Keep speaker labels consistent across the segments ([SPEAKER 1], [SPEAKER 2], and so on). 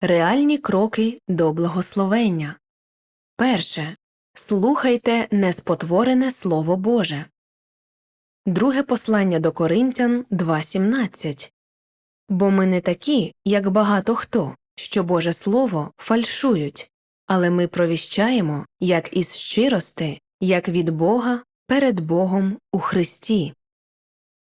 [SPEAKER 1] Реальні кроки до благословення. Перше. Слухайте неспотворене Слово Боже. Друге послання до Коринтян 2.17. Бо ми не такі, як багато хто, що Боже Слово фальшують, але ми провіщаємо, як із щирости, як від Бога перед Богом у Христі.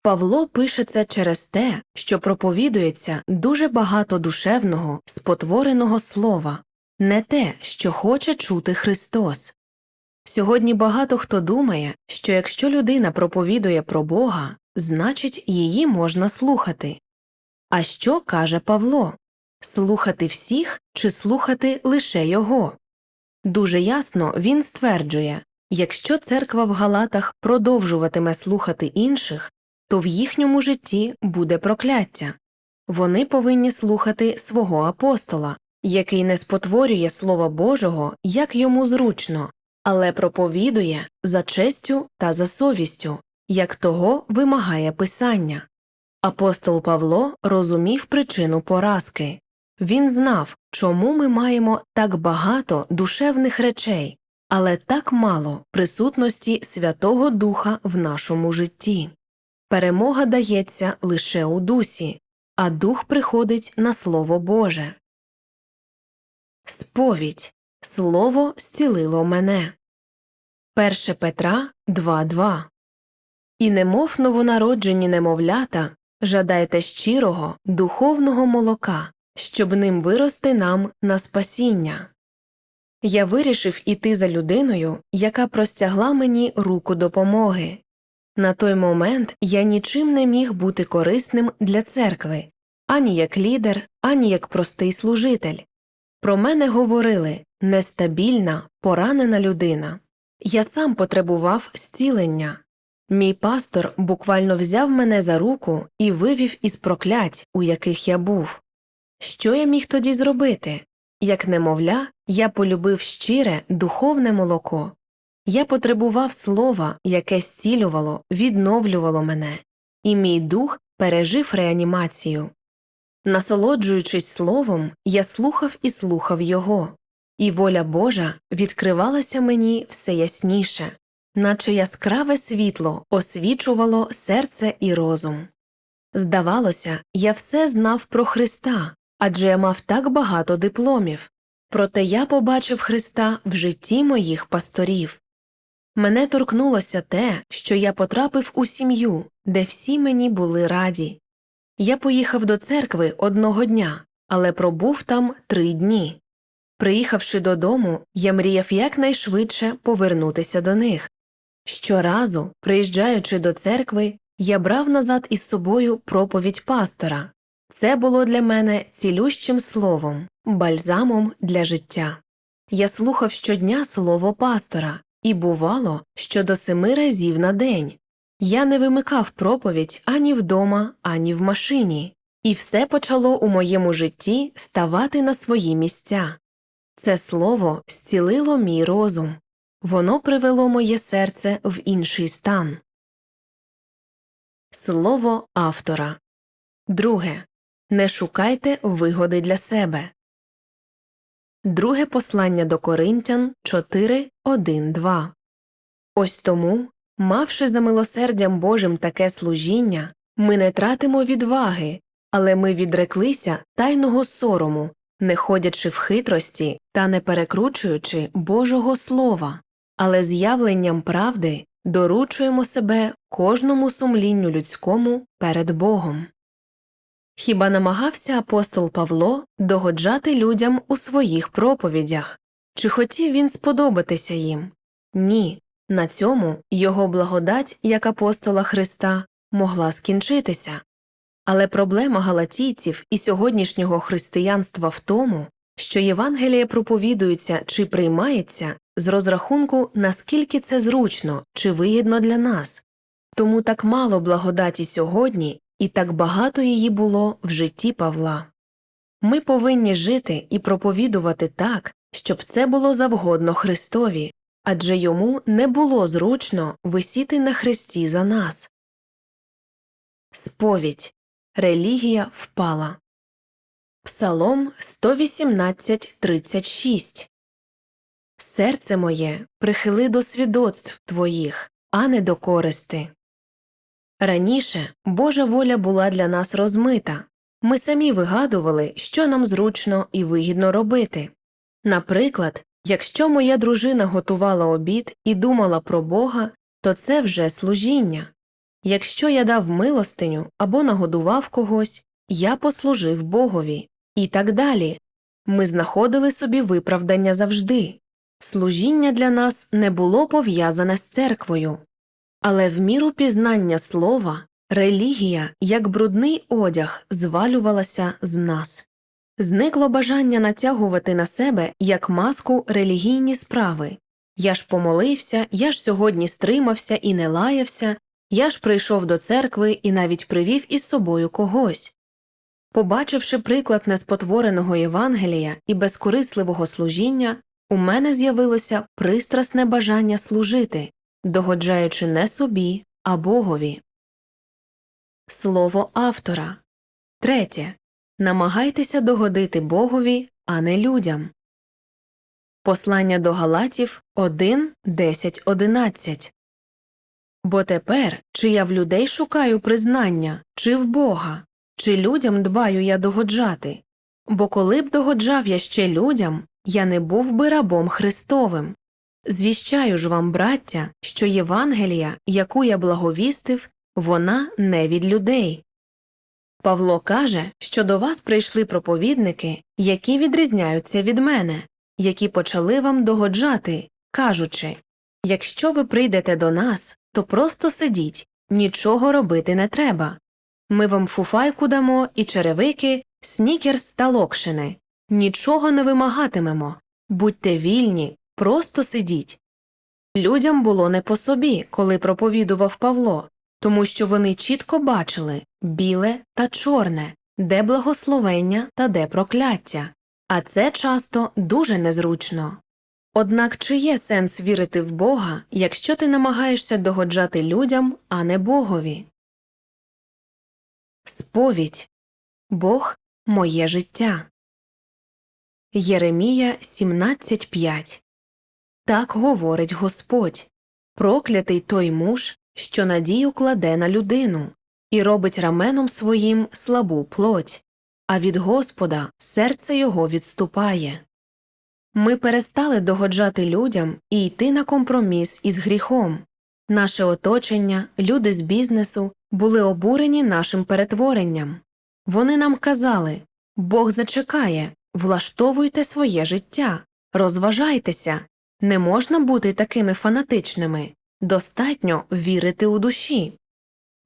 [SPEAKER 1] Павло пише це через те, що проповідується дуже багато душевного, спотвореного слова, не те, що хоче чути Христос. Сьогодні багато хто думає, що якщо людина проповідує про Бога, значить її можна слухати. А що каже Павло? Слухати всіх чи слухати лише його? Дуже ясно він стверджує якщо церква в Галатах продовжуватиме слухати інших, то в їхньому житті буде прокляття. Вони повинні слухати свого апостола, який не спотворює Слова Божого, як йому зручно, але проповідує за честю та за совістю, як того вимагає Писання. Апостол Павло розумів причину поразки. Він знав, чому ми маємо так багато душевних речей, але так мало присутності Святого Духа в нашому житті. Перемога дається лише у дусі, а дух приходить на Слово Боже. Сповідь Слово зцілило мене. 1 Петра 2.2 І немов новонароджені немовлята, жадайте щирого, духовного молока, щоб ним вирости нам на спасіння. Я вирішив іти за людиною, яка простягла мені руку допомоги. На той момент я нічим не міг бути корисним для церкви, ані як лідер, ані як простий служитель. Про мене говорили нестабільна, поранена людина. Я сам потребував зцілення. Мій пастор буквально взяв мене за руку і вивів із проклять, у яких я був. Що я міг тоді зробити? Як немовля, я полюбив щире, духовне молоко. Я потребував слова, яке зцілювало, відновлювало мене, і мій дух пережив реанімацію. Насолоджуючись словом, я слухав і слухав його, і воля Божа відкривалася мені все ясніше, наче яскраве світло освічувало серце і розум. Здавалося, я все знав про Христа, адже я мав так багато дипломів, проте я побачив Христа в житті моїх пасторів. Мене торкнулося те, що я потрапив у сім'ю, де всі мені були раді. Я поїхав до церкви одного дня, але пробув там три дні. Приїхавши додому, я мріяв якнайшвидше повернутися до них. Щоразу, приїжджаючи до церкви, я брав назад із собою проповідь пастора. Це було для мене цілющим словом, бальзамом для життя. Я слухав щодня слово пастора, і бувало, що до семи разів на день. Я не вимикав проповідь ані вдома, ані в машині, і все почало у моєму житті ставати на свої місця. Це слово зцілило мій розум, воно привело моє серце в інший стан. Слово автора Друге. Не шукайте вигоди для себе. Друге послання до Коринтян 4, 1, 2 Ось тому, мавши за милосердям Божим таке служіння, ми не тратимо відваги, але ми відреклися тайного сорому, не ходячи в хитрості та не перекручуючи Божого Слова, але з'явленням правди доручуємо себе кожному сумлінню людському перед Богом. Хіба намагався апостол Павло догоджати людям у своїх проповідях? Чи хотів він сподобатися їм? Ні. На цьому його благодать як апостола Христа могла скінчитися. Але проблема галатійців і сьогоднішнього християнства в тому, що Євангеліє проповідується чи приймається з розрахунку, наскільки це зручно чи вигідно для нас. Тому так мало благодаті сьогодні і так багато її було в житті Павла. Ми повинні жити і проповідувати так, щоб це було завгодно Христові, адже йому не було зручно висіти на хресті за нас. Сповідь Релігія впала. Псалом 118.36 Серце моє прихили до свідоцтв твоїх, а не до користи. Раніше Божа воля була для нас розмита. Ми самі вигадували, що нам зручно і вигідно робити. Наприклад, якщо моя дружина готувала обід і думала про Бога, то це вже служіння. Якщо я дав милостиню або нагодував когось, я послужив Богові. І так далі. Ми знаходили собі виправдання завжди. Служіння для нас не було пов'язане з церквою. Але в міру пізнання слова релігія, як брудний одяг, звалювалася з нас. Зникло бажання натягувати на себе як маску релігійні справи. Я ж помолився, я ж сьогодні стримався і не лаявся, я ж прийшов до церкви і навіть привів із собою когось. Побачивши приклад неспотвореного Євангелія і безкорисливого служіння, у мене з'явилося пристрасне бажання служити, догоджаючи не собі, а Богові. Слово автора третє. Намагайтеся догодити Богові, а не людям. Послання до Галатів 1, 10, 11 Бо тепер чи я в людей шукаю признання, чи в Бога, чи людям дбаю я догоджати? Бо коли б догоджав я ще людям, я не був би рабом Христовим. Звіщаю ж вам, браття, що Євангелія, яку я благовістив, вона не від людей. Павло каже, що до вас прийшли проповідники, які відрізняються від мене, які почали вам догоджати, кажучи Якщо ви прийдете до нас, то просто сидіть, нічого робити не треба. Ми вам фуфайку дамо і черевики, снікерс та локшини. Нічого не вимагатимемо. Будьте вільні, просто сидіть. Людям було не по собі, коли проповідував Павло, тому що вони чітко бачили біле та чорне, де благословення та де прокляття, а це часто дуже незручно. Однак чи є сенс вірити в Бога, якщо ти намагаєшся догоджати людям, а не Богові? Сповідь Бог моє життя. Єремія 17.5 Так говорить Господь Проклятий той муж, що надію кладе на людину, і робить раменом своїм слабу плоть, а від Господа серце його відступає. Ми перестали догоджати людям і йти на компроміс із гріхом. Наше оточення, люди з бізнесу були обурені нашим перетворенням. Вони нам казали Бог зачекає, влаштовуйте своє життя, розважайтеся, не можна бути такими фанатичними, достатньо вірити у душі.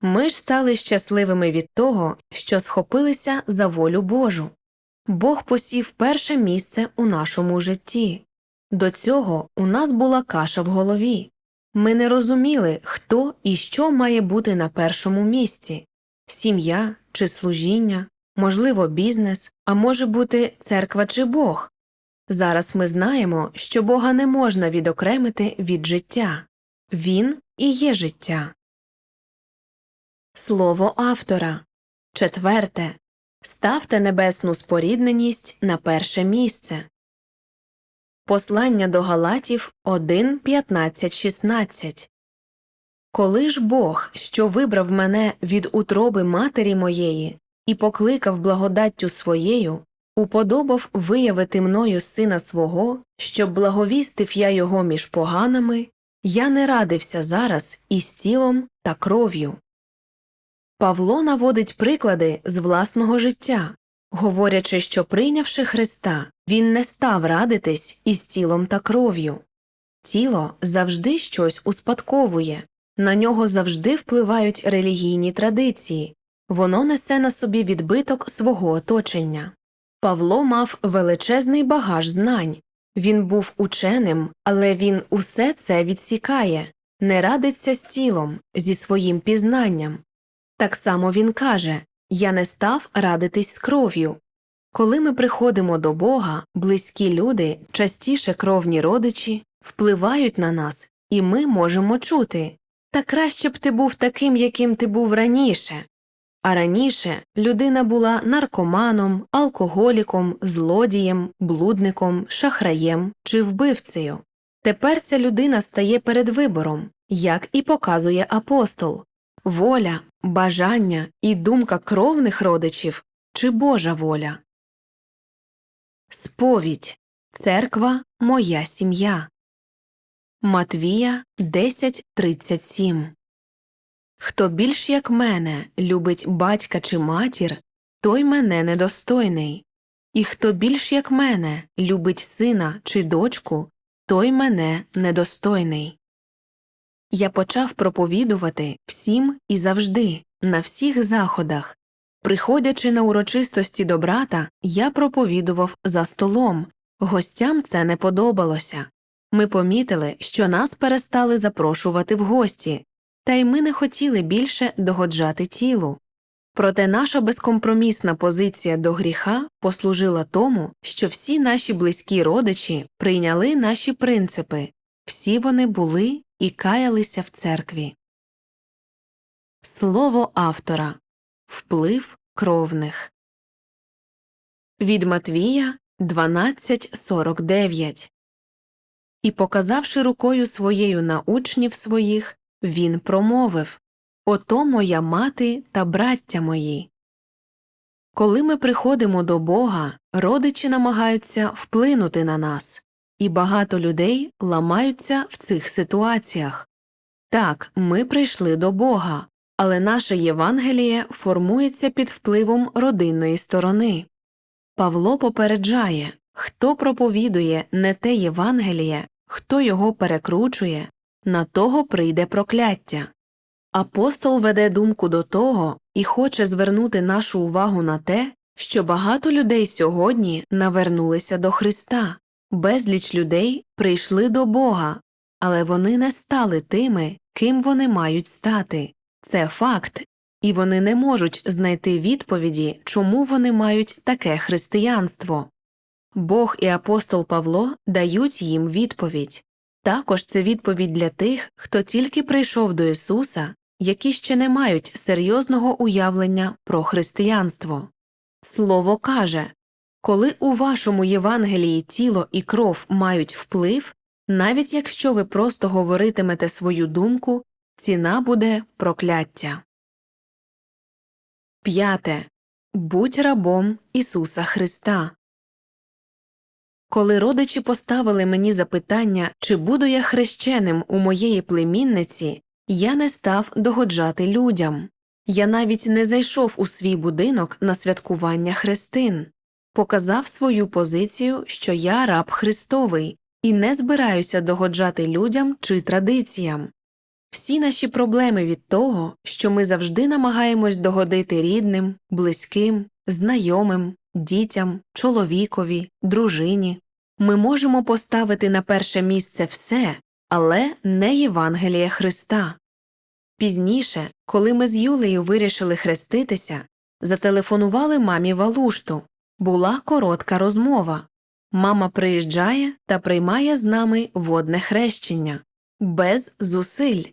[SPEAKER 1] Ми ж стали щасливими від того, що схопилися за волю Божу. Бог посів перше місце у нашому житті. До цього у нас була каша в голові. Ми не розуміли, хто і що має бути на першому місці сім'я чи служіння, можливо, бізнес, а може бути церква чи Бог. Зараз ми знаємо, що Бога не можна відокремити від життя Він і є життя. Слово автора четверте. Ставте небесну спорідненість на перше місце. Послання до Галатів 1, 15, 16 Коли ж Бог, що вибрав мене від утроби матері моєї і покликав благодаттю своєю, уподобав виявити мною сина свого, щоб благовістив я його між поганими, я не радився зараз із тілом та кров'ю. Павло наводить приклади з власного життя, говорячи, що прийнявши Христа, він не став радитись із тілом та кров'ю. Тіло завжди щось успадковує, на нього завжди впливають релігійні традиції, воно несе на собі відбиток свого оточення. Павло мав величезний багаж знань, він був ученим, але він усе це відсікає, не радиться з тілом, зі своїм пізнанням. Так само він каже Я не став радитись з кров'ю. Коли ми приходимо до Бога, близькі люди, частіше кровні родичі, впливають на нас, і ми можемо чути та краще б ти був таким, яким ти був раніше. А раніше людина була наркоманом, алкоголіком, злодієм, блудником, шахраєм чи вбивцею. Тепер ця людина стає перед вибором, як і показує апостол воля, бажання і думка кровних родичів чи Божа воля. Сповідь Церква Моя сім'я. Матвія 10.37 Хто більш як мене любить батька чи матір, той мене недостойний, і хто більш як мене любить сина чи дочку, той мене недостойний. Я почав проповідувати всім і завжди, на всіх заходах. Приходячи на урочистості до брата, я проповідував за столом. Гостям це не подобалося. Ми помітили, що нас перестали запрошувати в гості, та й ми не хотіли більше догоджати тілу. Проте наша безкомпромісна позиція до гріха послужила тому, що всі наші близькі родичі прийняли наші принципи, всі вони були і каялися в церкві. Слово автора Вплив кровних від Матвія 12.49 І, показавши рукою своєю на учнів своїх, він промовив Ото моя мати та браття мої. Коли ми приходимо до Бога, родичі намагаються вплинути на нас, і багато людей ламаються в цих ситуаціях. Так, ми прийшли до Бога, але наше Євангеліє формується під впливом родинної сторони. Павло попереджає хто проповідує не те Євангеліє, хто його перекручує, на того прийде прокляття. Апостол веде думку до того і хоче звернути нашу увагу на те, що багато людей сьогодні навернулися до Христа, безліч людей прийшли до Бога, але вони не стали тими, ким вони мають стати. Це факт, і вони не можуть знайти відповіді, чому вони мають таке християнство. Бог і апостол Павло дають їм відповідь. Також це відповідь для тих, хто тільки прийшов до Ісуса, які ще не мають серйозного уявлення про християнство. Слово каже коли у вашому Євангелії тіло і кров мають вплив, навіть якщо ви просто говоритимете свою думку, ціна буде прокляття. П'яте. Будь рабом Ісуса Христа. Коли родичі поставили мені запитання, чи буду я хрещеним у моєї племінниці, я не став догоджати людям. Я навіть не зайшов у свій будинок на святкування хрестин, показав свою позицію, що я раб Христовий, і не збираюся догоджати людям чи традиціям. Всі наші проблеми від того, що ми завжди намагаємось догодити рідним, близьким, знайомим, дітям, чоловікові, дружині. Ми можемо поставити на перше місце все, але не Євангелія Христа. Пізніше, коли ми з Юлею вирішили хреститися, зателефонували мамі Валушту. Була коротка розмова. Мама приїжджає та приймає з нами водне хрещення без зусиль.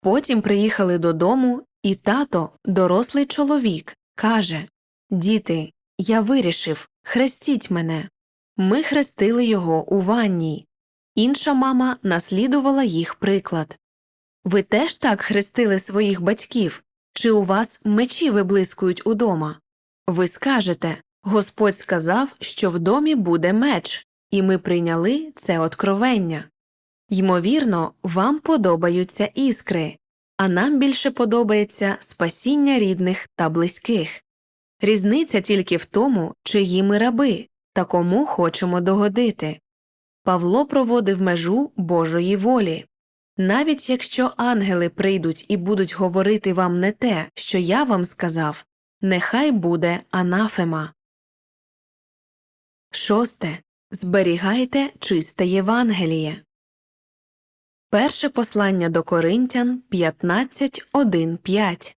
[SPEAKER 1] Потім приїхали додому, і тато, дорослий чоловік, каже Діти, я вирішив, хрестіть мене. Ми хрестили його у ванній. Інша мама наслідувала їх приклад. Ви теж так хрестили своїх батьків? Чи у вас мечі виблискують удома? Ви скажете Господь сказав, що в домі буде меч, і ми прийняли це откровення. Ймовірно, вам подобаються іскри, а нам більше подобається спасіння рідних та близьких. Різниця тільки в тому, чиї ми раби та кому хочемо догодити. Павло проводив межу Божої волі. Навіть якщо ангели прийдуть і будуть говорити вам не те, що я вам сказав, нехай буде анафема. Шосте. Зберігайте чисте Євангеліє. Перше послання до Коринтян 15.1.5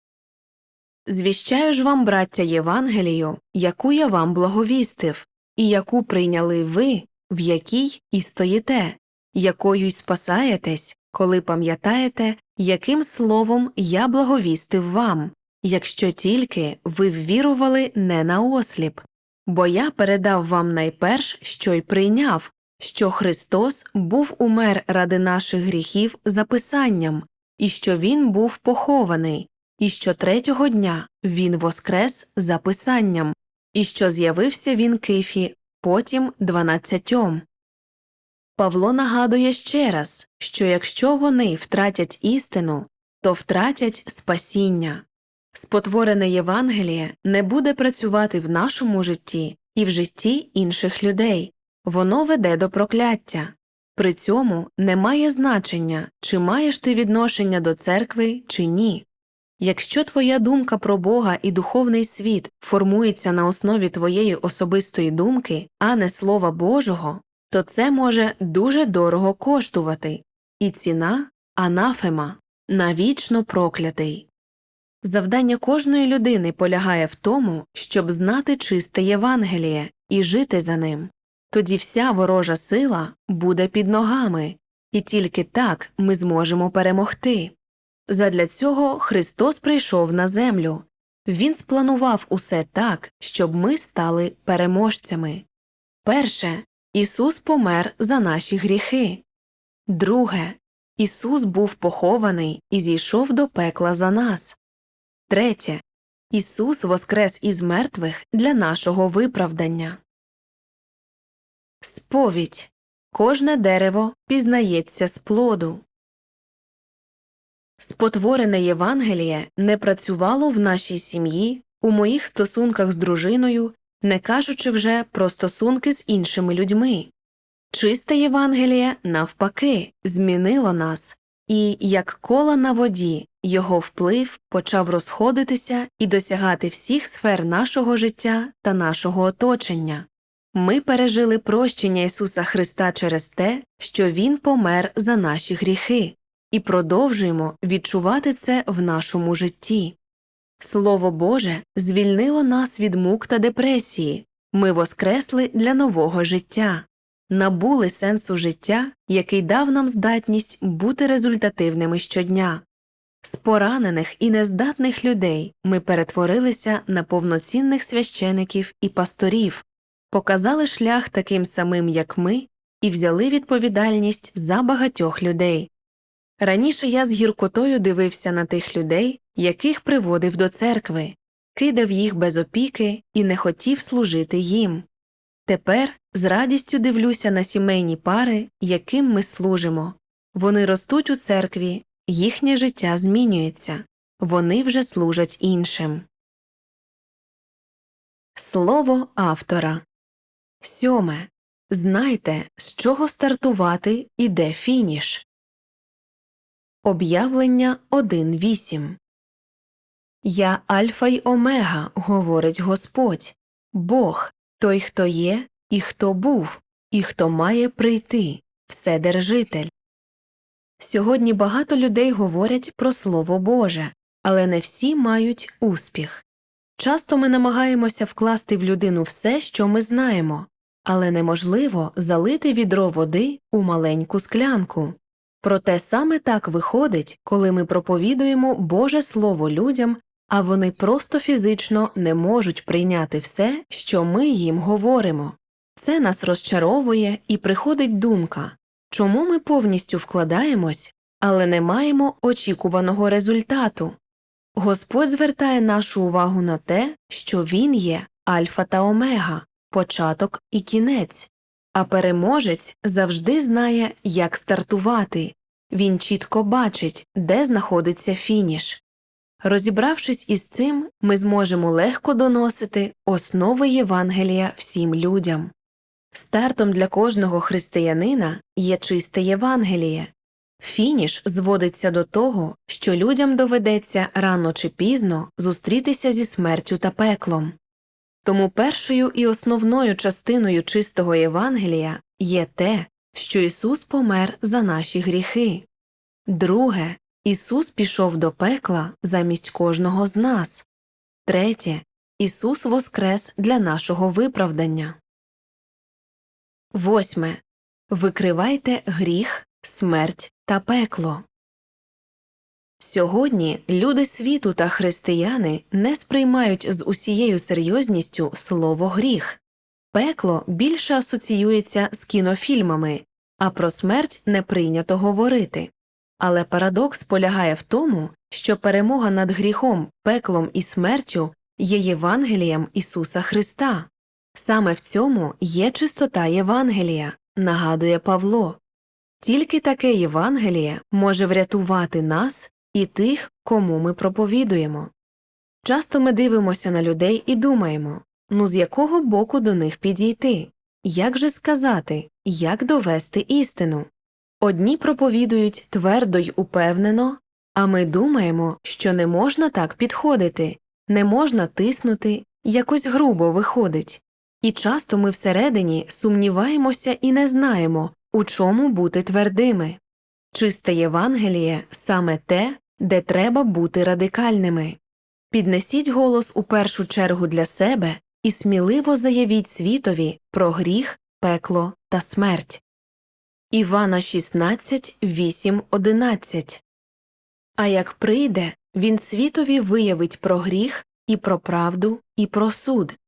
[SPEAKER 1] Звіщаю ж вам, браття Євангелію, яку я вам благовістив, і яку прийняли ви, в якій і стоїте, якою й спасаєтесь, коли пам'ятаєте, яким словом я благовістив вам, якщо тільки ви ввірували не на осліп. Бо я передав вам найперш, що й прийняв, що Христос був умер ради наших гріхів за писанням, і що Він був похований, і що третього дня Він воскрес за писанням, і що з'явився він Кифі, потім дванадцятьом. Павло нагадує ще раз, що якщо вони втратять істину, то втратять спасіння. Спотворене Євангеліє не буде працювати в нашому житті і в житті інших людей, воно веде до прокляття. При цьому немає значення, чи маєш ти відношення до церкви чи ні. Якщо твоя думка про Бога і духовний світ формується на основі твоєї особистої думки, а не Слова Божого, то це може дуже дорого коштувати, і ціна анафема навічно проклятий. Завдання кожної людини полягає в тому, щоб знати чисте Євангеліє і жити за ним. Тоді вся ворожа сила буде під ногами, і тільки так ми зможемо перемогти. Задля цього Христос прийшов на землю. Він спланував усе так, щоб ми стали переможцями. Перше Ісус помер за наші гріхи. Друге Ісус був похований і зійшов до пекла за нас. Третє Ісус воскрес із мертвих для нашого виправдання. Сповідь Кожне дерево пізнається з плоду. Спотворене Євангеліє не працювало в нашій сім'ї, у моїх стосунках з дружиною, не кажучи вже про стосунки з іншими людьми. Чисте Євангеліє, навпаки, змінило нас, і, як кола на воді, його вплив почав розходитися і досягати всіх сфер нашого життя та нашого оточення. Ми пережили прощення Ісуса Христа через те, що Він помер за наші гріхи, і продовжуємо відчувати це в нашому житті. Слово Боже звільнило нас від мук та депресії, ми воскресли для нового життя, набули сенсу життя, який дав нам здатність бути результативними щодня. З поранених і нездатних людей ми перетворилися на повноцінних священиків і пасторів, показали шлях таким самим, як ми, і взяли відповідальність за багатьох людей. Раніше я з гіркотою дивився на тих людей, яких приводив до церкви, кидав їх без опіки і не хотів служити їм. Тепер з радістю дивлюся на сімейні пари, яким ми служимо. Вони ростуть у церкві, їхнє життя змінюється, вони вже служать іншим. Слово автора Сьоме. Знайте, з чого стартувати і де фініш. Об'явлення 1.8 Я Альфа й Омега, говорить Господь, Бог, той, хто є, і хто був, і хто має прийти, Вседержитель. Сьогодні багато людей говорять про Слово Боже, але не всі мають успіх. Часто ми намагаємося вкласти в людину все, що ми знаємо, але неможливо залити відро води у маленьку склянку. Проте саме так виходить, коли ми проповідуємо Боже Слово людям, а вони просто фізично не можуть прийняти все, що ми їм говоримо. Це нас розчаровує і приходить думка чому ми повністю вкладаємось, але не маємо очікуваного результату. Господь звертає нашу увагу на те, що Він є альфа та омега, початок і кінець, а переможець завжди знає, як стартувати він чітко бачить, де знаходиться фініш. Розібравшись із цим, ми зможемо легко доносити основи Євангелія всім людям. Стартом для кожного християнина є чисте Євангеліє. Фініш зводиться до того, що людям доведеться рано чи пізно зустрітися зі смертю та пеклом. Тому першою і основною частиною чистого Євангелія є те, що Ісус помер за наші гріхи. Друге, Ісус пішов до пекла замість кожного з нас. Третє, Ісус воскрес для нашого виправдання. Восьме. Викривайте гріх, смерть та пекло. Сьогодні люди світу та християни не сприймають з усією серйозністю слово гріх. Пекло більше асоціюється з кінофільмами, а про смерть не прийнято говорити. Але парадокс полягає в тому, що перемога над гріхом, пеклом і смертю є Євангелієм Ісуса Христа. Саме в цьому є чистота Євангелія, нагадує Павло. Тільки таке Євангеліє може врятувати нас і тих, кому ми проповідуємо. Часто ми дивимося на людей і думаємо ну з якого боку до них підійти, як же сказати, як довести істину. Одні проповідують твердо й упевнено, а ми думаємо, що не можна так підходити, не можна тиснути, якось грубо виходить. І часто ми всередині сумніваємося і не знаємо, у чому бути твердими. Чисте Євангеліє саме те, де треба бути радикальними. Піднесіть голос у першу чергу для себе і сміливо заявіть світові про гріх, пекло та смерть. Івана 16, 8, 11 А як прийде, він світові виявить про гріх і про правду, і про суд.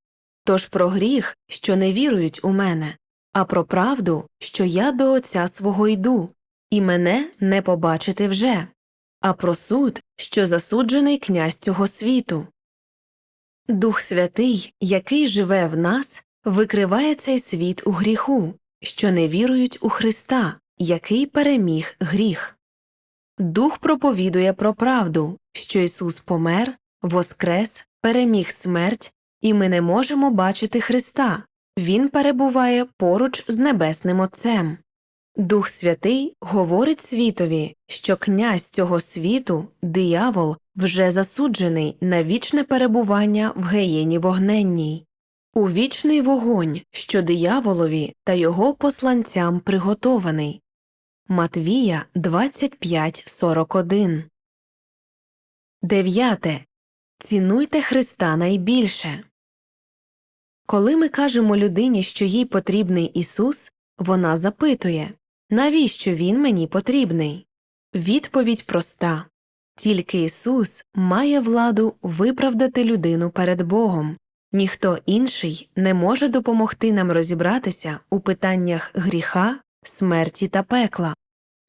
[SPEAKER 1] Тож про гріх, що не вірують у мене, а про правду, що я до Отця свого йду, і мене не побачити вже, а про суд, що засуджений князь цього світу. Дух Святий, який живе в нас, викриває цей світ у гріху, що не вірують у Христа, який переміг гріх. Дух проповідує про правду, що Ісус помер, воскрес, переміг смерть, і ми не можемо бачити Христа, Він перебуває поруч з Небесним Отцем. Дух Святий говорить світові, що князь цього світу, диявол, вже засуджений на вічне перебування в геєні вогненній, у вічний вогонь, що дияволові та його посланцям приготований. Матвія 25.41 Дев'яте. Цінуйте Христа найбільше. Коли ми кажемо людині, що їй потрібний Ісус, вона запитує навіщо Він мені потрібний? Відповідь проста тільки Ісус має владу виправдати людину перед Богом, ніхто інший не може допомогти нам розібратися у питаннях гріха, смерті та пекла.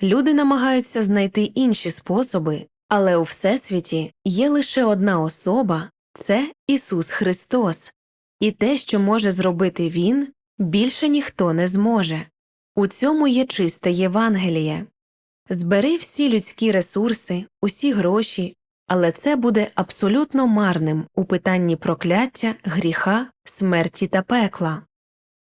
[SPEAKER 1] Люди намагаються знайти інші способи, але у Всесвіті є лише одна особа це Ісус Христос, і те, що може зробити Він, більше ніхто не зможе. У цьому є чисте Євангеліє. Збери всі людські ресурси, усі гроші, але це буде абсолютно марним у питанні прокляття, гріха, смерті та пекла.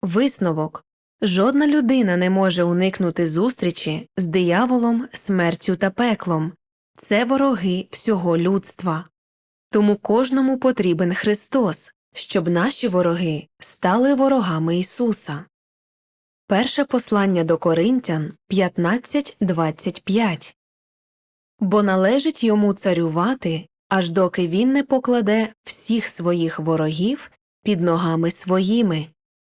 [SPEAKER 1] Висновок жодна людина не може уникнути зустрічі з дияволом, смертю та пеклом це вороги всього людства. Тому кожному потрібен Христос, щоб наші вороги стали ворогами Ісуса. Перше послання до Коринтян 15.25 Бо належить йому царювати, аж доки він не покладе всіх своїх ворогів під ногами своїми.